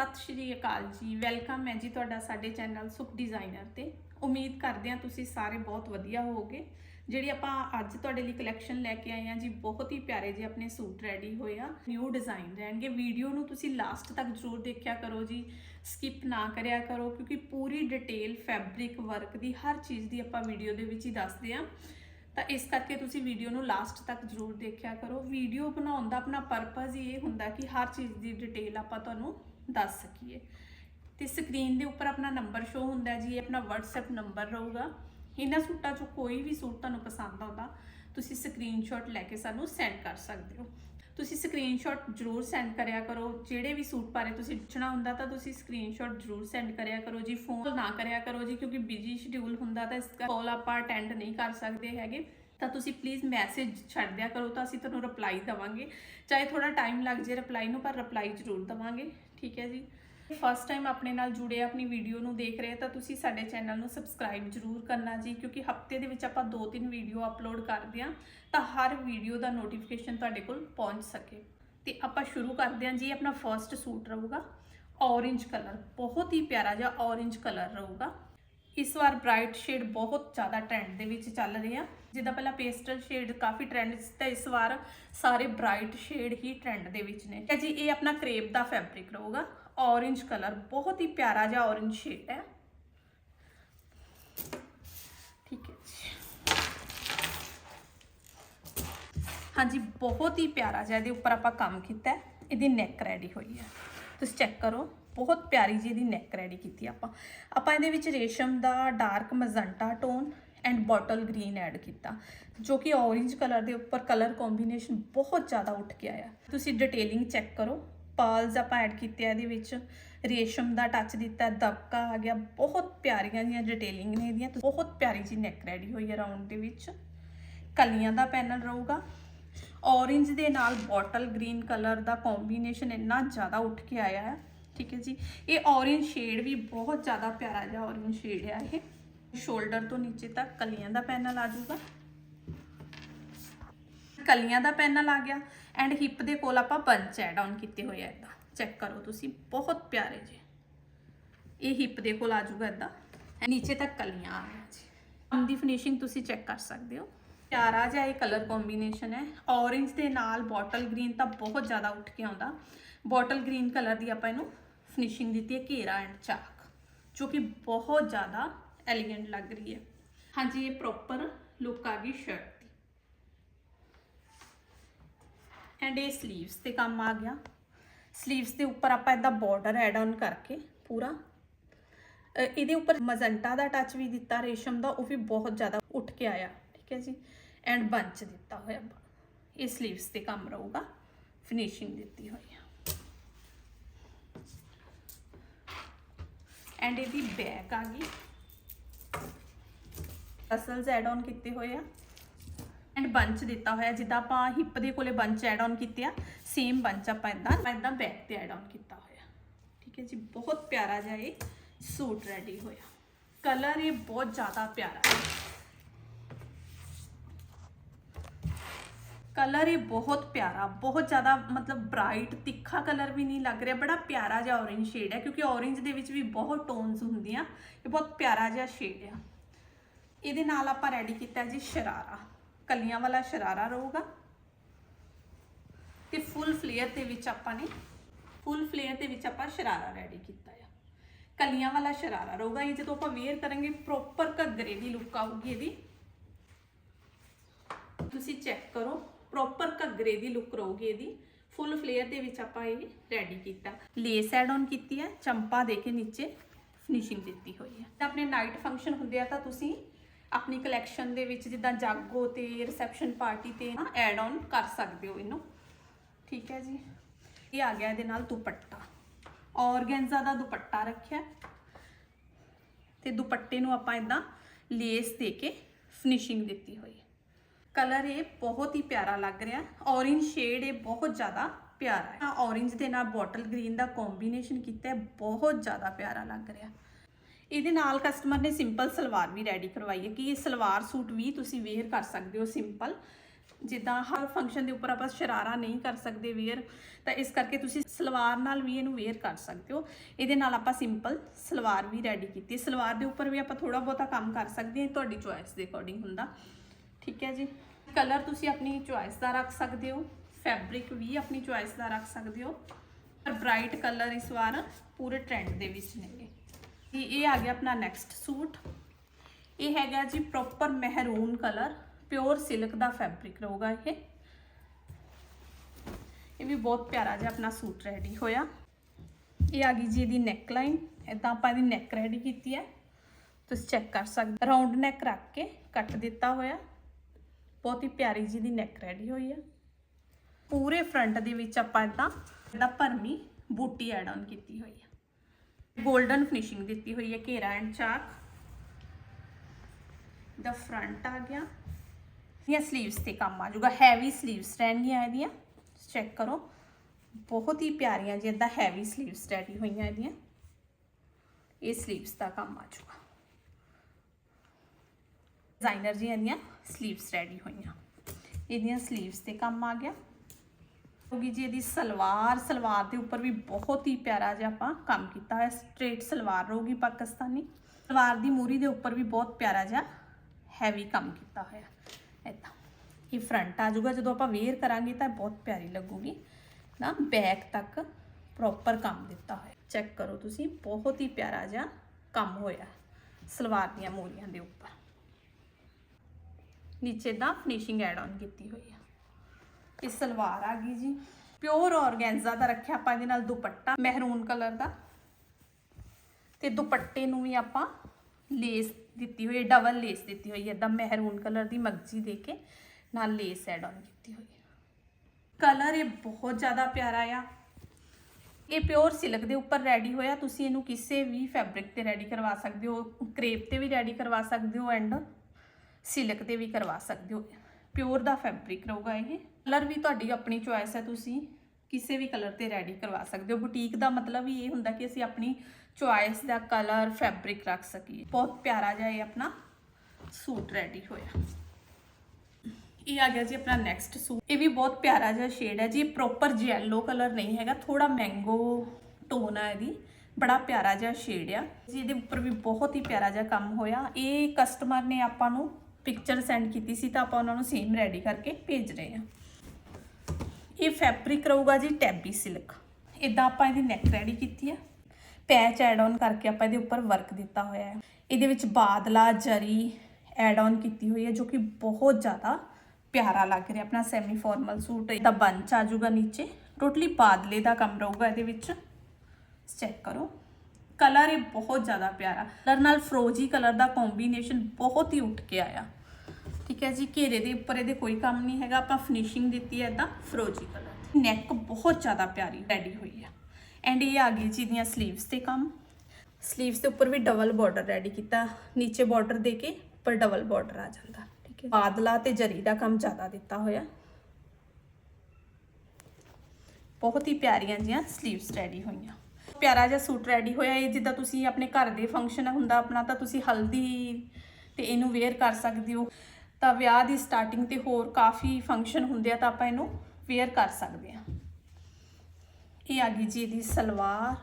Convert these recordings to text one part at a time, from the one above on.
ਸਤਿ ਸ਼੍ਰੀ ਅਕਾਲ ਜੀ, ਵੈਲਕਮ ਹੈ ਜੀ ਤੁਹਾਡਾ ਸਾਡੇ ਚੈਨਲ ਸੁਖ ਡਿਜ਼ਾਈਨਰ ਤੇ। ਉਮੀਦ ਕਰਦੇ ਹਾਂ ਤੁਸੀਂ ਸਾਰੇ ਬਹੁਤ ਵਧੀਆ ਹੋਵੋਗੇ। ਜਿਹੜੀ ਆਪਾਂ ਅੱਜ ਤੁਹਾਡੇ ਲਈ ਕਲੈਕਸ਼ਨ ਲੈ ਕੇ ਆਏ ਹਾਂ ਜੀ, ਬਹੁਤ ਹੀ ਪਿਆਰੇ ਜਿਹੇ ਆਪਣੇ ਸੂਟ ਰੈਡੀ ਹੋਏ ਆ। ਨਿਊ ਡਿਜ਼ਾਈਨ ਰਹਿਣਗੇ। ਵੀਡੀਓ ਨੂੰ ਤੁਸੀਂ ਲਾਸਟ ਤੱਕ ਜ਼ਰੂਰ ਦੇਖਿਆ ਕਰੋ ਜੀ। ਸਕਿਪ ਨਾ ਕਰਿਆ ਕਰੋ, ਕਿਉਂਕਿ ਪੂਰੀ ਡਿਟੇਲ ਫੈਬਰਿਕ ਵਰਕ ਦੀ ਹਰ ਚੀਜ਼ ਦੀ ਆਪਾਂ ਵੀਡੀਓ ਦੇ ਵਿੱਚ ਹੀ ਦੱਸਦੇ ਹਾਂ। ਤਾਂ ਇਸ ਕਰਕੇ ਤੁਸੀਂ ਵੀਡੀਓ ਨੂੰ ਲਾਸਟ ਤੱਕ ਜ਼ਰੂਰ ਦੇਖਿਆ ਕਰੋ। ਵੀਡੀਓ ਬਣਾਉਣ ਦਾ ਆਪਣਾ ਪਰਪਸ ਹੀ ਇਹ ਹੁੰਦਾ ਕਿ ਹਰ ਚੀਜ਼ ਦੀ ਡਿਟੇਲ ਆਪਾਂ ਤੁਹਾਨੂੰ ਦੱਸ ਸਕੀਏ। ਤੇ ਸਕਰੀਨ ਦੇ ਉੱਪਰ ਆਪਣਾ ਨੰਬਰ ਸ਼ੋ ਹੁੰਦਾ ਜੀ, ਇਹ ਆਪਣਾ WhatsApp ਨੰਬਰ ਰਹੂਗਾ। ਇਹਨਾਂ ਸੂਟਾਂ ਚੋਂ ਕੋਈ ਵੀ ਸੂਟ ਤੁਹਾਨੂੰ ਪਸੰਦ ਆਉਂਦਾ, ਤੁਸੀਂ ਸਕਰੀਨਸ਼ਾਟ ਲੈ ਕੇ ਸਾਨੂੰ ਸੈਂਡ ਕਰ ਸਕਦੇ ਹੋ। ਤੁਸੀਂ ਸਕਰੀਨਸ਼ਾਟ ਜ਼ਰੂਰ ਸੈਂਡ ਕਰਿਆ ਕਰੋ। ਜਿਹੜੇ ਵੀ ਸੂਟ ਬਾਰੇ ਤੁਸੀਂ ਪੁੱਛਣਾ ਹੁੰਦਾ ਤਾਂ ਤੁਸੀਂ ਸਕਰੀਨਸ਼ਾਟ ਜ਼ਰੂਰ ਸੈਂਡ ਕਰਿਆ ਕਰੋ ਜੀ। ਫੋਨ ਨਾ ਕਰਿਆ ਕਰੋ ਜੀ, ਕਿਉਂਕਿ ਬਿਜ਼ੀ ਸ਼ਡਿਊਲ ਹੁੰਦਾ ਤਾਂ ਇਸ ਕਾਲ ਆਪਾਂ ਅਟੈਂਡ ਨਹੀਂ ਕਰ ਸਕਦੇ ਹੈਗੇ। ਤਾਂ ਤੁਸੀਂ ਪਲੀਜ਼ ਮੈਸੇਜ ਛੱਡ ਦਿਆ ਕਰੋ ਤਾਂ ਅਸੀਂ ਤੁਹਾਨੂੰ ਰਿਪਲਾਈ ਦਵਾਂਗੇ। ਚਾਹੇ ਥੋੜਾ ਟਾਈਮ ਲੱਗ ਜੇ ਰਿਪਲਾਈ ਨੂੰ, ਪਰ ਰਿਪਲਾਈ ਜ਼ਰੂਰ ਦਵਾਂਗੇ। ਠੀਕ ਹੈ ਜੀ। ਫਸਟ ਟਾਈਮ ਆਪਣੇ ਨਾਲ ਜੁੜੇ, ਆਪਣੀ ਵੀਡੀਓ ਨੂੰ ਦੇਖ ਰਹੇ, ਤਾਂ ਤੁਸੀਂ ਸਾਡੇ ਚੈਨਲ ਨੂੰ ਸਬਸਕ੍ਰਾਈਬ ਜ਼ਰੂਰ ਕਰਨਾ ਜੀ, ਕਿਉਂਕਿ ਹਫ਼ਤੇ ਦੇ ਵਿੱਚ ਆਪਾਂ ਦੋ ਤਿੰਨ ਵੀਡੀਓ ਅਪਲੋਡ ਕਰਦੇ ਹਾਂ, ਤਾਂ ਹਰ ਵੀਡੀਓ ਦਾ ਨੋਟੀਫਿਕੇਸ਼ਨ ਤੁਹਾਡੇ ਕੋਲ ਪਹੁੰਚ ਸਕੇ। ਤੇ ਆਪਾਂ ਸ਼ੁਰੂ ਕਰਦੇ ਹਾਂ ਜੀ, ਆਪਣਾ ਫਰਸਟ ਸੂਟ ਰਹੂਗਾ ਔਰੇਂਜ ਕਲਰ ਬਹੁਤ ਹੀ ਪਿਆਰਾ ਜਿਹਾ ਔਰੇਂਜ ਕਲਰ ਰਹੂਗਾ। ਇਸ ਵਾਰ ਬ੍ਰਾਈਟ ਸ਼ੇਡ ਬਹੁਤ ਜ਼ਿਆਦਾ ਟ੍ਰੈਂਡ ਦੇ ਵਿੱਚ ਚੱਲ ਰਹੇ ਆ। ਜਿੱਦਾਂ ਪਹਿਲਾਂ ਪੇਸਟਲ ਸ਼ੇਡ ਕਾਫੀ ਟ੍ਰੈਂਡ ਸੀ, ਤਾਂ ਇਸ ਵਾਰ ਸਾਰੇ ਬ੍ਰਾਈਟ ਸ਼ੇਡ ਹੀ ਟ੍ਰੈਂਡ ਦੇ ਵਿੱਚ ਨੇ। ਜੀ, ਇਹ ਆਪਣਾ ਕ੍ਰੇਪ ਦਾ ਫੈਬਰਿਕ ਰਹੂਗਾ। ਔਰੇਂਜ ਕਲਰ ਬਹੁਤ ਹੀ ਪਿਆਰਾ ਜਿਹਾ ਔਰੇਂਜ ਸ਼ੇਡ ਹੈ। ਠੀਕ ਹੈ ਜੀ। ਹਾਂਜੀ, ਬਹੁਤ ਹੀ ਪਿਆਰਾ ਜਿਹਾ ਇਹਦੇ ਉੱਪਰ ਆਪਾਂ ਕੰਮ ਕੀਤਾ। ਹੈ ਇਹਦੀ ਨੈਕ ਰੈਡੀ ਹੋਈ ਹੈ। ਤੁਸੀਂ ਚੈੱਕ ਕਰੋ। ਬਹੁਤ ਪਿਆਰੀ ਜੀ ਇਹਦੀ ਨੈਕ ਰੈਡੀ ਕੀਤੀ ਆਪਾਂ। ਆਪਾਂ ਇਹਦੇ ਵਿੱਚ ਰੇਸ਼ਮ ਦਾ dark magenta tone and bottle green add ਕੀਤਾ, ਜੋ ਕਿ ਔਰੇਂਜ ਕਲਰ ਦੇ ਉੱਪਰ ਕਲਰ ਕੰਬੀਨੇਸ਼ਨ ਬਹੁਤ ਜ਼ਿਆਦਾ ਉੱਠ ਕੇ ਆਇਆ। ਤੁਸੀਂ ਡਿਟੇਲਿੰਗ ਚੈੱਕ ਕਰੋ ਪਾਲਸ ਆਪਾਂ ਐਡ ਕੀਤੇ ਆ ਇਹਦੇ ਵਿੱਚ, ਰੇਸ਼ਮ ਦਾ ਟੱਚ ਦਿੱਤਾ, ਦਬਕਾ ਆ ਗਿਆ, ਬਹੁਤ ਪਿਆਰੀਆਂ ਜੀਆਂ ਡਿਟੇਲਿੰਗ ਨੇ ਇਹਦੀਆਂ ਬਹੁਤ ਪਿਆਰੀ ਜੀ ਨੈਕ ਰੈਡੀ ਹੋਈ ਹੈ ਰਾਉਂਡ ਦੇ ਵਿੱਚ। ਕਲੀਆਂ ਦਾ ਪੈਨਲ ਰਹੂਗਾ। ਔਰੇਂਜ ਦੇ ਨਾਲ ਬੋਟਲ ਗ੍ਰੀਨ ਕਲਰ ਦਾ ਕੰਬੀਨੇਸ਼ਨ ਇੰਨਾ ਜ਼ਿਆਦਾ ਉੱਠ ਕੇ ਆਇਆ ਹੈ। ਠੀਕ ਹੈ ਜੀ। ਇਹ ਔਰੇਂਜ ਸ਼ੇਡ ਵੀ ਬਹੁਤ ਜ਼ਿਆਦਾ ਪਿਆਰਾ ਜਿਹਾ ਔਰੇਂਜ ਸ਼ੇਡ ਆ ਇਹ। ਸ਼ੋਲਡਰ ਤੋਂ ਨੀਚੇ ਤੱਕ ਕਲੀਆਂ ਦਾ ਪੈਨਲ ਆ ਜਾਊਗਾ। ਕਲੀਆਂ ਦਾ ਪੈਨਲ ਆ ਗਿਆ ਐਂਡ ਹਿਪ ਦੇ ਕੋਲ ਆਪਾਂ ਬੰਚ ਐਡ ਆਨ ਕੀਤੇ ਹੋਏ ਆ ਇਦਾਂ ਚੈੱਕ ਕਰੋ ਤੁਸੀਂ, ਬਹੁਤ ਪਿਆਰੇ ਜੀ। ਇਹ ਹਿਪ ਦੇ ਕੋਲ ਆ ਜਾਊਗਾ ਇਦਾਂ ਨੀਚੇ ਤੱਕ ਕਲੀਆਂ ਆ ਗਈਆਂ ਜੀ। ਕੰਮ ਦੀ ਫਿਨਿਸ਼ਿੰਗ ਤੁਸੀਂ ਚੈੱਕ ਕਰ ਸਕਦੇ ਹੋ। ਪਿਆਰਾ ਜਿਹਾ ਇਹ ਕਲਰ ਕੰਬੀਨੇਸ਼ਨ ਹੈ। ਔਰੇਂਜ ਦੇ ਨਾਲ ਬੋਟਲ ਗ੍ਰੀਨ ਤਾਂ ਬਹੁਤ ਜ਼ਿਆਦਾ ਉੱਠ ਕੇ ਆਉਂਦਾ। ਬੋਟਲ ਗ੍ਰੀਨ ਕਲਰ ਦੀ ਆਪਾਂ ਇਹਨੂੰ फिनिशिंग दी है घेरा एंड चाक, जो कि बहुत ज़्यादा एलिगेंट लग रही है। हाँ जी, ये प्रॉपर लुक आ गई शर्ट की एंड ये स्लीवस से काम आ गया। स्लीवस के उपर आप बॉर्डर एड ऑन करके पूरा। ये उपर मजेंटा का टच भी दिता, रेशम का वह भी बहुत ज़्यादा उठ के आया, ठीक है जी? एंड बंच दिता हुआ ये स्लीवस से ਕੰਮ रहेगा। फिनिशिंग ਦਿੱਤੀ हुई। ਐਂਡ ਇਹਦੀ ਬੈਕ ਆ ਗਈ। ਅਸਲਸ ਐਡ ਆਨ ਕੀਤੇ ਹੋਏ ਆ। ਐਂਡ ਬੰਚ ਦਿੱਤਾ ਹੋਇਆ। ਜਿੱਦਾਂ ਆਪਾਂ ਹਿੱਪ ਦੇ ਕੋਲੇ ਬੰਚ ਐਡ ਆਨ ਕੀਤੇ ਆ ਸੇਮ ਬੰਚ ਆਪਾਂ ਇਦਾਂ ਇਦਾਂ ਬੈਕ ਤੇ ਐਡ ਆਨ ਕੀਤਾ ਹੋਇਆ। ਠੀਕ ਹੈ ਜੀ, ਬਹੁਤ ਪਿਆਰਾ ਜਿਹਾ ਇਹ ਸੂਟ ਰੈਡੀ ਹੋਇਆ। ਕਲਰ ਇਹ ਬਹੁਤ ਜ਼ਿਆਦਾ ਪਿਆਰਾ ਹੈ। ਕਲਰ ਇਹ ਬਹੁਤ ਪਿਆਰਾ, ਬਹੁਤ ਜ਼ਿਆਦਾ ਮਤਲਬ ਬ੍ਰਾਈਟ ਤਿੱਖਾ ਕਲਰ ਵੀ ਨਹੀਂ ਲੱਗ ਰਿਹਾ, ਬੜਾ ਪਿਆਰਾ ਜਿਹਾ ਔਰੇਂਜ ਸ਼ੇਡ ਹੈ ਕਿਉਂਕਿ ਔਰੇਂਜ ਦੇ ਵਿੱਚ ਵੀ ਬਹੁਤ ਟੋਨਸ ਹੁੰਦੀਆਂ, ਇਹ ਬਹੁਤ ਪਿਆਰਾ ਜਿਹਾ ਸ਼ੇਡ ਆ। ਇਹਦੇ ਨਾਲ ਆਪਾਂ ਰੈਡੀ ਕੀਤਾ ਜੀ ਸ਼ਰਾਰਾ, ਕਲੀਆਂ ਵਾਲਾ ਸ਼ਰਾਰਾ ਰਹੂਗਾ। ਤੇ ਫੁੱਲ ਫਲੇਅਰ ਦੇ ਵਿੱਚ ਆਪਾਂ ਨੇ ਫੁੱਲ ਫਲੇਅਰ ਦੇ ਵਿੱਚ ਆਪਾਂ ਸ਼ਰਾਰਾ ਰੈਡੀ ਕੀਤਾ ਆ। ਕਲੀਆਂ ਵਾਲਾ ਸ਼ਰਾਰਾ ਰਹੂਗਾ, ਇਹ ਜਦੋਂ ਆਪਾਂ ਵੇਅਰ ਕਰਾਂਗੇ ਪ੍ਰੋਪਰ ਘੱਗਰੇ ਦੀ ਲੁੱਕ ਆਊਗੀ ਇਹਦੀ। ਤੁਸੀਂ ਚੈੱਕ ਕਰੋ। ਪ੍ਰੋਪਰ ਘੱਗਰੇ ਦੀ ਲੁੱਕ ਰਹੂਗੀ ਇਹਦੀ। ਫੁੱਲ ਫਲੇਅਰ ਦੇ ਵਿੱਚ ਆਪਾਂ ਇਹ ਰੈਡੀ ਕੀਤਾ। ਲੇਸ ਐਡ ਔਨ ਕੀਤੀ ਹੈ, ਚੰਪਾ ਦੇ ਕੇ ਨੀਚੇ ਫਿਨਿਸ਼ਿੰਗ ਦਿੱਤੀ ਹੋਈ ਹੈ। ਤਾਂ ਆਪਣੇ ਨਾਈਟ ਫੰਕਸ਼ਨ ਹੁੰਦੇ ਆ ਤਾਂ ਤੁਸੀਂ ਆਪਣੀ ਕਲੈਕਸ਼ਨ ਦੇ ਵਿੱਚ ਜਿੱਦਾਂ ਜਾਗੋ ਤੇ ਰਿਸੈਪਸ਼ਨ ਪਾਰਟੀ ਤੇ ਨਾ ਐਡ ਔਨ ਕਰ ਸਕਦੇ ਹੋ ਇਹਨੂੰ। ਠੀਕ ਹੈ ਜੀ। ਇਹ ਆ ਗਿਆ ਇਹਦੇ ਨਾਲ ਦੁਪੱਟਾ। ਔਰਗੈਂਜ਼ਾ ਦਾ ਦੁਪੱਟਾ ਰੱਖਿਆ। ਤੇ ਦੁਪੱਟੇ ਨੂੰ ਆਪਾਂ ਇਦਾਂ ਲੇਸ ਦੇ ਕੇ ਫਿਨਿਸ਼ਿੰਗ ਦਿੱਤੀ ਹੋਈ ਹੈ। ਕਲਰ ਇਹ ਬਹੁਤ ਹੀ ਪਿਆਰਾ ਲੱਗ ਰਿਹਾ। ਔਰੇਂਜ ਸ਼ੇਡ ਇਹ ਬਹੁਤ ਜ਼ਿਆਦਾ ਪਿਆਰਾ ਹੈ। ਔਰੇਂਜ ਦੇ ਨਾਲ ਬੋਟਲ ਗ੍ਰੀਨ ਦਾ ਕੰਬੀਨੇਸ਼ਨ ਕੀਤਾ ਹੈ, ਬਹੁਤ ਜ਼ਿਆਦਾ ਪਿਆਰਾ ਲੱਗ ਰਿਹਾ। ਇਹਦੇ ਨਾਲ ਕਸਟਮਰ ਨੇ ਸਿੰਪਲ ਸਲਵਾਰ ਵੀ ਰੈਡੀ ਕਰਵਾਈ ਹੈ ਕਿ ਇਹ ਸਲਵਾਰ ਸੂਟ ਵੀ ਤੁਸੀਂ ਵੇਅਰ ਕਰ ਸਕਦੇ ਹੋ ਸਿੰਪਲ ਜਿੱਦਾਂ ਹਰ ਫੰਕਸ਼ਨ ਦੇ ਉੱਪਰ ਆਪਾਂ ਸ਼ਰਾਰਾ ਨਹੀਂ ਕਰ ਸਕਦੇ ਵੇਅਰ ਤਾਂ ਇਸ ਕਰਕੇ ਤੁਸੀਂ ਸਲਵਾਰ ਨਾਲ ਵੀ ਇਹਨੂੰ ਵੇਅਰ ਕਰ ਸਕਦੇ ਹੋ। ਇਹਦੇ ਨਾਲ ਆਪਾਂ ਸਿੰਪਲ ਸਲਵਾਰ ਵੀ ਰੈਡੀ ਕੀਤੀ। ਸਲਵਾਰ ਦੇ ਉੱਪਰ ਵੀ ਆਪਾਂ ਥੋੜਾ ਬਹੁਤਾ ਕੰਮ ਕਰ ਸਕਦੇ ਹਾਂ ਤੁਹਾਡੀ ਚੋਇਸ ਦੇ ਅਕੋਰਡਿੰਗ ਹੁੰਦਾ। ਠੀਕ ਹੈ ਜੀ। ਕਲਰ ਤੁਸੀਂ ਆਪਣੀ ਚੁਆਇਸ ਦਾ ਰੱਖ ਸਕਦੇ ਹੋ। ਫੈਬਰਿਕ ਵੀ ਆਪਣੀ ਚੁਆਇਸ ਦਾ ਰੱਖ ਸਕਦੇ ਹੋ। ਪਰ ਬ੍ਰਾਈਟ ਕਲਰ ਇਸ ਵਾਰ ਪੂਰੇ ਟ੍ਰੈਂਡ ਦੇ ਵਿੱਚ ਨੇਗੇ। ਜੀ ਇਹ ਆ ਗਿਆ ਆਪਣਾ ਨੈਕਸਟ ਸੂਟ। ਇਹ ਹੈਗਾ ਜੀ ਪ੍ਰੋਪਰ ਮਹਿਰੂਨ ਕਲਰ। ਪਿਓਰ ਸਿਲਕ ਦਾ ਫੈਬਰਿਕ ਰਹੂਗਾ ਇਹ। ਇਹ ਵੀ ਬਹੁਤ ਪਿਆਰਾ ਜਿਹਾ ਆਪਣਾ ਸੂਟ ਰੈਡੀ ਹੋਇਆ। ਇਹ ਆ ਗਈ ਜੀ ਇਹਦੀ ਨੈਕ ਲਾਈਨ ਇਦਾਂ ਆਪਾਂ ਇਹਦੀ ਨੈਕ ਰੈਡੀ ਕੀਤੀ ਹੈ। ਤੁਸੀਂ ਚੈੱਕ ਕਰ ਸਕਦੇ ਰਾਉਂਡ ਨੈਕ ਰੱਖ ਕੇ ਕੱਟ ਦਿੱਤਾ ਹੋਇਆ। ਬਹੁਤ ਹੀ ਪਿਆਰੀ ਜੀ ਦੀ ਨੈਕ ਰੈਡੀ ਹੋਈ ਆ। ਪੂਰੇ ਫਰੰਟ ਦੇ ਵਿੱਚ ਆਪਾਂ ਇਦਾਂ ਇਹਦਾ ਭਰਮੀ ਬੂਟੀ ਐਡ ਆਨ ਕੀਤੀ ਹੋਈ ਆ। 골ਡਨ ਫਿਨਿਸ਼ਿੰਗ ਦਿੱਤੀ ਹੋਈ ਹੈ ਘੇਰਾ ਐਂਡ ਚਾਕ। ਦਾ ਫਰੰਟ ਆ ਗਿਆ। ਇਹ ਸਲੀਵਸ ਤੇ ਕੰਮ ਆ ਜਾਊਗਾ। ਹੈਵੀ ਸਲੀਵਸ ਰਹਿਣਗੀਆਂ ਇਹਦੀਆਂ। ਚੈੱਕ ਕਰੋ। ਬਹੁਤ ਹੀ ਪਿਆਰੀਆਂ ਜੀ ਇਦਾਂ ਹੈਵੀ ਸਲੀਵਸ ਰੈਡੀ ਹੋਈਆਂ ਇਹਦੀਆਂ। ਇਹ ਸਲੀਵਸ ਦਾ ਕੰਮ ਆ ਜਾਊਗਾ। ਡਿਜ਼ਾਈਨਰ ਜੀ ਇਹਦੀਆਂ ਸਲੀਵਸ ਰੈਡੀ ਹੋਈਆਂ। ਇਹਦੀਆਂ ਸਲੀਵਸ ਤੇ ਕੰਮ ਆ ਗਿਆ। ਹੋਗੀ ਜੀ ਇਹਦੀ ਸਲਵਾਰ ਸਲਵਾਰ ਦੇ ਉੱਪਰ ਵੀ ਬਹੁਤ ਹੀ ਪਿਆਰਾ ਜਿਹਾ ਆਪਾਂ ਕੰਮ ਕੀਤਾ ਹੋਇਆ ਸਟ੍ਰੇਟ ਸਲਵਾਰ ਰਹੂਗੀ ਪਾਕਿਸਤਾਨੀ। ਸਲਵਾਰ ਦੀ ਮੂਰੀ ਦੇ ਉੱਪਰ ਵੀ ਬਹੁਤ ਪਿਆਰਾ ਜਿਹਾ ਹੈਵੀ ਕੰਮ ਕੀਤਾ ਹੋਇਆ। ਇਦਾਂ। ਇਹ ਫਰੰਟ ਆ ਜਾਊਗਾ, ਜਦੋਂ ਆਪਾਂ ਵੇਅਰ ਕਰਾਂਗੇ ਤਾਂ ਬਹੁਤ ਪਿਆਰੀ ਲੱਗੂਗੀ। ਨਾ ਬੈਕ ਤੱਕ ਪ੍ਰੋਪਰ ਕੰਮ ਦਿੱਤਾ ਹੋਇਆ। ਚੈੱਕ ਕਰੋ ਤੁਸੀਂ, ਬਹੁਤ ਹੀ ਪਿਆਰਾ ਜਿਹਾ ਕੰਮ ਹੋਇਆ ਸਲਵਾਰ ਦੀਆਂ ਮੂਰੀਆਂ ਦੇ ਉੱਪਰ। ਨੀਚੇ ਦਾ ਫਿਨਿਸ਼ਿੰਗ ਐਡ ਆਨ ਕੀਤੀ ਹੋਈ ਆ। ਇਹ ਸਲਵਾਰ ਆ ਗਈ ਜੀ। ਪਿਓਰ ਔਰਗੈਂਜ਼ਾ ਦਾ ਰੱਖਿਆ ਆਪਾਂ ਇਹਦੇ ਨਾਲ ਦੁਪੱਟਾ, ਮਹਿਰੂਨ ਕਲਰ ਦਾ। ਤੇ ਦੁਪੱਟੇ ਨੂੰ ਵੀ ਆਪਾਂ ਲੇਸ ਦਿੱਤੀ ਹੋਈ ਹੈ ਡਬਲ ਲੇਸ ਦਿੱਤੀ ਹੋਈ ਹੈ ਇਦਾਂ ਮਹਿਰੂਨ ਕਲਰ ਦੀ ਮਗਜੀ ਦੇ ਕੇ ਨਾਲ ਲੇਸ ਐਡ ਆਨ ਕੀਤੀ ਹੋਈ ਹੈ ਕਲਰ ਇਹ ਬਹੁਤ ਜ਼ਿਆਦਾ ਪਿਆਰਾ ਆ। ਇਹ ਪਿਓਰ ਸਿਲਕ ਦੇ ਉੱਪਰ ਰੈਡੀ ਹੋਇਆ। ਤੁਸੀਂ ਇਹਨੂੰ ਕਿਸੇ ਵੀ ਫੈਬਰਿਕ ਤੇ ਰੈਡੀ ਕਰਵਾ ਸਕਦੇ ਹੋ ਕ੍ਰੇਪ ਤੇ ਵੀ ਰੈਡੀ ਕਰਵਾ ਸਕਦੇ ਹੋ ਐਂਡ ਸਿਲਕ ਤੇ ਵੀ ਕਰਵਾ ਸਕਦੇ ਹੋ। ਪਿਓਰ ਦਾ ਫੈਬਰਿਕ ਰਹੂਗਾ ਇਹ। ਕਲਰ ਵੀ ਤੁਹਾਡੀ ਆਪਣੀ ਚੁਆਇਸ ਹੈ, ਤੁਸੀਂ ਕਿਸੇ ਵੀ ਕਲਰ ਤੇ ਰੈਡੀ ਕਰਵਾ ਸਕਦੇ ਹੋ। ਬੁਟੀਕ ਦਾ ਮਤਲਬ ਹੀ ਇਹ ਹੁੰਦਾ ਕਿ ਅਸੀਂ ਆਪਣੀ ਚੁਆਇਸ ਦਾ ਕਲਰ, ਫੈਬਰਿਕ ਰੱਖ ਸਕੀਏ। ਬਹੁਤ ਪਿਆਰਾ ਜਿਹਾ ਇਹ ਆਪਣਾ ਸੂਟ ਰੈਡੀ ਹੋਇਆ। ਇਹ ਆ ਗਿਆ ਜੀ ਆਪਣਾ ਨੈਕਸਟ ਸੂਟ। ਇਹ ਵੀ ਬਹੁਤ ਪਿਆਰਾ ਜਿਹਾ ਸ਼ੇਡ ਹੈ ਜੀ। ਪ੍ਰੋਪਰ ਜੈਲੋ ਕਲਰ ਨਹੀਂ ਹੈਗਾ। ਥੋੜਾ ਮੈਂਗੋ ਟੋਨ ਆ ਇਹਦੀ। ਬੜਾ ਪਿਆਰਾ ਜਿਹਾ ਸ਼ੇਡ ਆ। ਜੀ ਇਹਦੇ ਉੱਪਰ ਵੀ ਬਹੁਤ ਹੀ ਪਿਆਰਾ ਜਿਹਾ ਕੰਮ ਹੋਇਆ। ਇਹ ਕਸਟਮਰ ਨੇ ਆਪਾਂ ਨੂੰ ਪਿਕਚਰ ਸੈਂਡ ਕੀਤੀ ਸੀ ਤਾਂ ਆਪਾਂ ਉਹਨਾਂ ਨੂੰ ਸੇਮ ਰੈਡੀ ਕਰਕੇ ਭੇਜ ਰਹੇ ਹਾਂ। ਇਹ ਫੈਬਰਿਕ ਰਹੂਗਾ ਜੀ ਟੈਬੀ ਸਿਲਕ ਇਦਾਂ ਆਪਾਂ ਇਹਦੀ ਨੈਕ ਰੈਡੀ ਕੀਤੀ ਹੈ ਪੈਚ ਐਡ ਆਨ ਕਰਕੇ ਆਪਾਂ ਇਹਦੇ ਉੱਪਰ ਵਰਕ ਦਿੱਤਾ ਹੋਇਆ ਹੈ। ਇਹਦੇ ਵਿੱਚ ਬਾਦਲਾ, ਜਰੀ ਐਡ ਆਨ ਕੀਤੀ ਹੋਈ ਹੈ ਜੋ ਕਿ ਬਹੁਤ ਜ਼ਿਆਦਾ ਪਿਆਰਾ ਲੱਗ ਰਿਹਾ। ਆਪਣਾ ਸੈਮੀ ਫਾਰਮਲ ਸੂਟ ਇਹਦਾ ਬੰਚ ਆ ਜਾਊਗਾ ਨੀਚੇ। ਟੋਟਲੀ ਬਾਦਲੇ ਦਾ ਕੰਮ ਰਹੂਗਾ ਇਹਦੇ ਵਿੱਚ। ਚੈੱਕ ਕਰੋ। ਕਲਰ ਇਹ ਬਹੁਤ ਜ਼ਿਆਦਾ ਪਿਆਰਾ। ਕਲਰ ਨਾਲ ਫਰੋਜੀ ਕਲਰ ਦਾ ਕੰਬੀਨੇਸ਼ਨ ਬਹੁਤ ਹੀ ਉੱਠ ਕੇ ਆਇਆ। ਠੀਕ ਹੈ ਜੀ, ਘੇਰੇ ਦੇ ਉੱਪਰ ਇਹਦੇ ਕੋਈ ਕੰਮ ਨਹੀਂ ਹੈਗਾ। ਆਪਾਂ ਫਿਨਿਸ਼ਿੰਗ ਦਿੱਤੀ ਹੈ ਇਦਾਂ, ਫਰੋਜੀ ਕਲਰ ਨੈਕ ਬਹੁਤ ਜ਼ਿਆਦਾ ਪਿਆਰੀ ਰੈਡੀ ਹੋਈ ਹੈ ਐਂਡ ਇਹ ਆ ਗਈ ਜੀ ਦੀਆਂ ਸਲੀਵਸ ਤੇ ਕੰਮ। ਸਲੀਵਸ ਦੇ ਉੱਪਰ ਵੀ ਡਬਲ ਬਾਰਡਰ ਰੈਡੀ ਕੀਤਾ। ਨੀਚੇ ਬਾਰਡਰ ਦੇ ਕੇ ਉੱਪਰ ਡਬਲ ਬਾਰਡਰ ਆ ਜਾਂਦਾ। ਠੀਕ ਹੈ ਬਾਦਲਾ ਤੇ ਜਰੀ ਦਾ ਕੰਮ ਜ਼ਿਆਦਾ ਦਿੱਤਾ ਹੋਇਆ। ਬਹੁਤ ਹੀ ਪਿਆਰੀਆਂ ਜੀਆਂ ਸਲੀਵਸ ਰੈਡੀ ਹੋਈਆਂ। ਪਿਆਰਾ ਜਿਹਾ ਸੂਟ ਰੈਡੀ ਹੋਇਆ ਇਹ, ਜਿੱਦਾਂ ਤੁਸੀਂ ਆਪਣੇ ਘਰ ਦੇ ਫੰਕਸ਼ਨ ਹੁੰਦਾ ਆਪਣਾ, ਤਾਂ ਤੁਸੀਂ ਹਲਦੀ ਤੇ ਇਹਨੂੰ ਵੇਅਰ ਕਰ ਸਕਦੇ ਹੋ। ਤਾਂ ਵਿਆਹ ਦੀ ਸਟਾਰਟਿੰਗ ਤੇ ਹੋਰ ਕਾਫੀ ਫੰਕਸ਼ਨ ਹੁੰਦੇ ਆ, ਤਾਂ ਆਪਾਂ ਇਹਨੂੰ ਵੇਅਰ ਕਰ ਸਕਦੇ ਆ ਇਹ ਆ ਗਈ ਜੀ ਇਹਦੀ ਸਲਵਾਰ।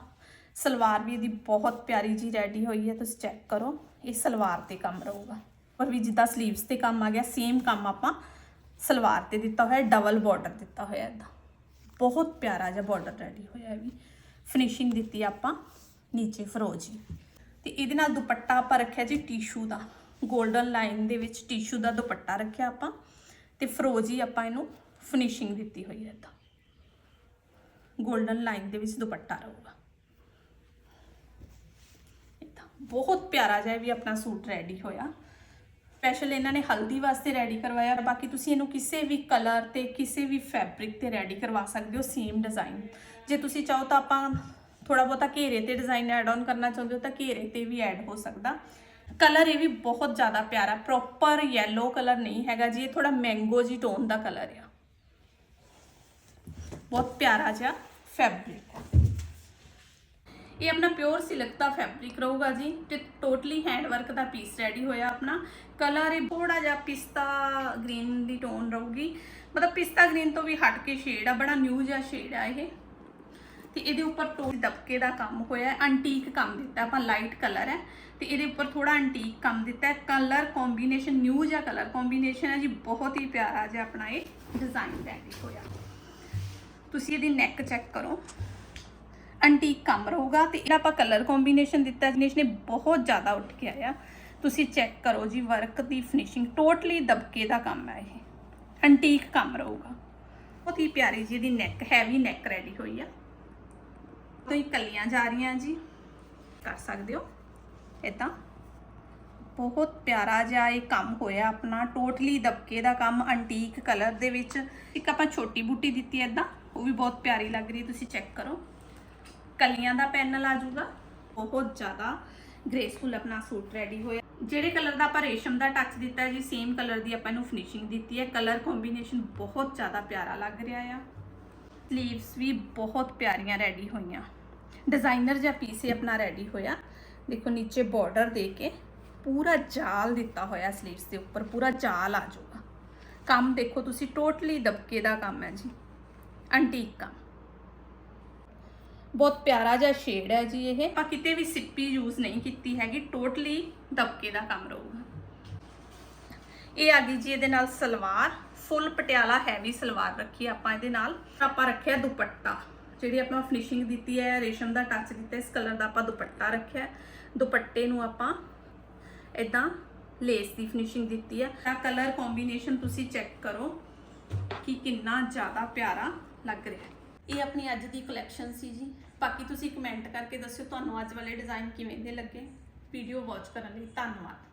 ਸਲਵਾਰ ਵੀ ਇਹਦੀ ਬਹੁਤ ਪਿਆਰੀ ਜੀ ਰੈਡੀ ਹੋਈ ਹੈ, ਤੁਸੀਂ ਚੈੱਕ ਕਰੋ। ਇਹ ਸਲਵਾਰ ਤੇ ਕੰਮ ਰਹੂਗਾ। ਪਰ ਵੀ ਜਿੱਦਾਂ ਸਲੀਵਸ ਤੇ ਕੰਮ ਆ ਗਿਆ ਸੇਮ ਕੰਮ ਆਪਾਂ ਸਲਵਾਰ ਤੇ ਦਿੱਤਾ ਹੋਇਆ ਡਬਲ ਬਾਰਡਰ ਦਿੱਤਾ ਹੋਇਆ ਇਹਦਾ। ਬਹੁਤ ਪਿਆਰਾ ਜਿਹਾ ਬਾਰਡਰ ਰੈਡੀ ਹੋਇਆ ਹੈ ਵੀ। ਫਿਨਿਸ਼ਿੰਗ ਦਿੱਤੀ ਆਪਾਂ ਨੀਚੇ ਫਰੋਜੀ ਤੇ ਇਹਦੇ ਨਾਲ ਦੁਪੱਟਾ ਆਪਾਂ ਰੱਖਿਆ ਜੀ ਟਿਸ਼ੂ ਦਾ। 골ਡਨ ਲਾਈਨ ਦੇ ਵਿੱਚ ਟਿਸ਼ੂ ਦਾ ਦੁਪੱਟਾ ਰੱਖਿਆ ਆਪਾਂ। ਤੇ ਫਰੋਜੀ ਆਪਾਂ ਇਹਨੂੰ ਫਿਨਿਸ਼ਿੰਗ ਦਿੱਤੀ ਹੋਈ ਹੈ ਇਦਾਂ। 골ਡਨ ਲਾਈਨ ਦੇ ਵਿੱਚ ਦੁਪੱਟਾ ਰਹੂਗਾ। ਇਦਾਂ। ਬਹੁਤ ਪਿਆਰਾ ਜਿਹਾ ਵੀ ਆਪਣਾ ਸੂਟ ਰੈਡੀ ਹੋਇਆ। ਸਪੈਸ਼ਲ ਇਹਨਾਂ ਨੇ ਹਲਦੀ ਵਾਸਤੇ ਰੈਡੀ ਕਰਵਾਇਆ ਬਾਕੀ ਤੁਸੀਂ ਇਹਨੂੰ ਕਿਸੇ ਵੀ ਕਲਰ ਤੇ, ਕਿਸੇ ਵੀ ਫੈਬਰਿਕ ਤੇ ਰੈਡੀ ਕਰਵਾ ਸਕਦੇ ਹੋ ਸੇਮ ਡਿਜ਼ਾਈਨ ਜੇ ਤੁਸੀਂ ਚਾਹੋ ਤਾਂ ਆਪਾਂ ਥੋੜਾ ਬਹੁਤਾ ਘੇਰੇ ਤੇ ਡਿਜ਼ਾਈਨ ਐਡ ਆਨ ਕਰਨਾ ਚਾਹੁੰਦੇ ਹੋ ਤਾਂ ਘੇਰੇ ਤੇ ਵੀ ਐਡ ਹੋ ਸਕਦਾ। ਕਲਰ ਇਹ ਵੀ ਬਹੁਤ ਜ਼ਿਆਦਾ ਪਿਆਰਾ ਪ੍ਰੋਪਰ ਯੈਲੋ ਕਲਰ ਨਹੀਂ ਹੈਗਾ ਜੀ, ਇਹ ਥੋੜਾ ਮੈਂਗੋ ਜੀ ਟੋਨ ਦਾ ਕਲਰ ਆ। ਬਹੁਤ ਪਿਆਰਾ ਜਿਹਾ ਫੈਬਰਿਕ ਇਹ ਆਪਣਾ ਪਿਓਰ ਸਿਲਕ ਦਾ ਫੈਬਰਿਕ ਰਹੂਗਾ ਜੀ ਤੇ ਟੋਟਲੀ ਹੈਂਡ ਵਰਕ ਦਾ ਪੀਸ ਰੈਡੀ ਹੋਇਆ ਆਪਣਾ। ਕਲਰ ਇਹ ਥੋੜਾ ਜਿਹਾ ਪਿਸਤਾ ਗ੍ਰੀਨ ਦੀ ਟੋਨ ਰਹੂਗੀ। ਮਤਲਬ ਪਿਸਤਾ ਗ੍ਰੀਨ ਤੋਂ ਵੀ ਹਟ ਕੇ ਸ਼ੇਡ ਆ, ਬੜਾ ਨਿਊ ਜਿਹਾ ਸ਼ੇਡ ਆ ਇਹ। ਤੇ ਇਹਦੇ ਉੱਪਰ ਟੋਲ ਦਬਕੇ ਦਾ ਕੰਮ ਹੋਇਆ ਹੈ ਐਂਟੀਕ ਕੰਮ ਦਿੱਤਾ, ਆਪਾਂ ਲਾਈਟ ਕਲਰ ਹੈ। ਤੇ ਇਹਦੇ ਉੱਪਰ ਥੋੜਾ ਐਂਟੀਕ ਕੰਮ ਦਿੱਤਾ ਹੈ ਕਲਰ ਕੰਬੀਨੇਸ਼ਨ ਨਿਊ ਜਿਹਾ ਕਲਰ ਕੰਬੀਨੇਸ਼ਨ ਹੈ ਜੀ, ਬਹੁਤ ਹੀ ਪਿਆਰਾ ਜਿਹਾ ਆਪਣਾ ਇਹ ਡਿਜ਼ਾਈਨ ਰੈਡੀ ਹੋਇਆ। ਤੁਸੀਂ ਇਹਦੀ ਨੈਕ ਚੈੱਕ ਕਰੋ। ਅੰਟੀਕ ਕੰਮ ਰਹੂਗਾ ਤੇ ਇਹਦਾ ਆਪਾਂ ਕਲਰ ਕੰਬੀਨੇਸ਼ਨ ਦਿੱਤਾ ਜਿਨੇ ਨੇ ਬਹੁਤ ਜ਼ਿਆਦਾ ਉੱਠ ਕੇ ਆਇਆ। ਤੁਸੀਂ ਚੈੱਕ ਕਰੋ ਜੀ ਵਰਕ ਦੀ ਫਿਨਿਸ਼ਿੰਗ ਟੋਟਲੀ ਦਬਕੇ ਦਾ ਕੰਮ ਹੈ ਇਹ। ਅੰਟੀਕ ਕੰਮ ਰਹੂਗਾ। ਬਹੁਤ ਹੀ ਪਿਆਰੀ ਜੀ ਇਹਦੀ ਨੈਕ ਹੈਵੀ ਨੈਕ ਰੈਡੀ ਹੋਈ ਆ। ਤੁਸੀਂ ਕੱਲੀਆਂ ਜਾ ਰਹੀਆਂ ਜੀ। ਕਰ ਸਕਦੇ ਹੋ? ਇਦਾਂ ਬਹੁਤ ਪਿਆਰਾ ਜਿਹਾ ਇਹ ਕੰਮ ਹੋਇਆ ਆਪਣਾ ਟੋਟਲੀ ਦਬਕੇ ਦਾ ਕੰਮ ਅੰਟੀਕ ਕਲਰ ਦੇ ਵਿੱਚ। ਇੱਕ ਆਪਾਂ ਛੋਟੀ ਬੂਟੀ ਦਿੱਤੀ ਐਦਾਂ ਉਹ ਵੀ ਬਹੁਤ ਪਿਆਰੀ ਲੱਗ ਰਹੀ, ਤੁਸੀਂ ਚੈੱਕ ਕਰੋ। ਕਲੀਆਂ ਦਾ ਪੈਨਲ ਆ ਜਾਊਗਾ ਬਹੁਤ ਜ਼ਿਆਦਾ ਗ੍ਰੇਸਫੁਲ ਆਪਣਾ ਸੂਟ ਰੈਡੀ ਹੋਇਆ। ਜਿਹੜੇ ਕਲਰ ਦਾ ਆਪਾਂ ਰੇਸ਼ਮ ਦਾ ਟੱਚ ਦਿੱਤਾ ਹੈ ਜੀ ਸੇਮ ਕਲਰ ਦੀ ਆਪਾਂ ਇਹਨੂੰ ਫਿਨਿਸ਼ਿੰਗ ਦਿੱਤੀ ਹੈ। ਕਲਰ ਕੰਬੀਨੇਸ਼ਨ ਬਹੁਤ ਜ਼ਿਆਦਾ ਪਿਆਰਾ ਲੱਗ ਰਿਹਾ ਆ। ਸਲੀਵਸ ਵੀ ਬਹੁਤ ਪਿਆਰੀਆਂ ਰੈਡੀ ਹੋਈਆਂ। ਡਿਜ਼ਾਈਨਰ ਜਾਂ ਪੀਸ ਹੀ ਆਪਣਾ ਰੈਡੀ ਹੋਇਆ। ਦੇਖੋ ਨੀਚੇ ਬਾਰਡਰ ਦੇ ਕੇ ਪੂਰਾ ਜਾਲ ਦਿੱਤਾ ਹੋਇਆ ਸਲੀਵਸ ਦੇ ਉੱਪਰ, ਪੂਰਾ ਜਾਲ ਆ ਜਾਊਗਾ। ਕੰਮ ਦੇਖੋ ਤੁਸੀਂ ਟੋਟਲੀ ਦਬਕੇ ਦਾ ਕੰਮ ਹੈ ਜੀ। ਐਂਟੀਕ ਕੰਮ। ਬਹੁਤ ਪਿਆਰਾ ਜਿਹਾ ਸ਼ੇਡ ਹੈ ਜੀ ਇਹ। ਆਪਾਂ ਕਿਤੇ ਵੀ ਸਿੱਪੀ ਯੂਜ਼ ਨਹੀਂ ਕੀਤੀ ਹੈਗੀ ਟੋਟਲੀ ਦਬਕੇ ਦਾ ਕੰਮ ਰਹੂਗਾ। ਇਹ ਆ ਗਈ ਜੀ ਇਹਦੇ ਨਾਲ ਸਲਵਾਰ ਫੁੱਲ ਪਟਿਆਲਾ ਹੈਵੀ ਸਲਵਾਰ ਰੱਖੀ ਆਪਾਂ ਇਹਦੇ ਨਾਲ। ਆਪਾਂ ਰੱਖਿਆ ਦੁਪੱਟਾ, ਜਿਹੜੀ ਆਪਾਂ ਫਿਨਿਸ਼ਿੰਗ ਦਿੱਤੀ ਹੈ, ਰੇਸ਼ਮ ਦਾ ਟੱਚ ਦਿੱਤਾ, ਇਸ ਕਲਰ ਦਾ ਆਪਾਂ ਦੁਪੱਟਾ ਰੱਖਿਆ। ਦੁਪੱਟੇ ਨੂੰ ਆਪਾਂ ਇਦਾਂ ਲੇਸ ਦੀ ਫਿਨਿਸ਼ਿੰਗ ਦਿੱਤੀ ਹੈ ਤਾਂ ਕਲਰ ਕੰਬੀਨੇਸ਼ਨ ਤੁਸੀਂ ਚੈੱਕ ਕਰੋ ਕਿ ਕਿੰਨਾ ਜ਼ਿਆਦਾ ਪਿਆਰਾ ਲੱਗ ਰਿਹਾ ਹੈ। ਇਹ ਆਪਣੀ ਅੱਜ ਦੀ ਕਲੈਕਸ਼ਨ ਸੀ ਜੀ। ਬਾਕੀ ਤੁਸੀਂ ਕਮੈਂਟ ਕਰਕੇ ਦੱਸਿਓ ਤੁਹਾਨੂੰ ਅੱਜ ਵਾਲੇ ਡਿਜ਼ਾਈਨ ਕਿਵੇਂ ਦੇ ਲੱਗੇ। ਵੀਡੀਓ ਵਾਚ ਕਰਨ ਲਈ ਧੰਨਵਾਦ।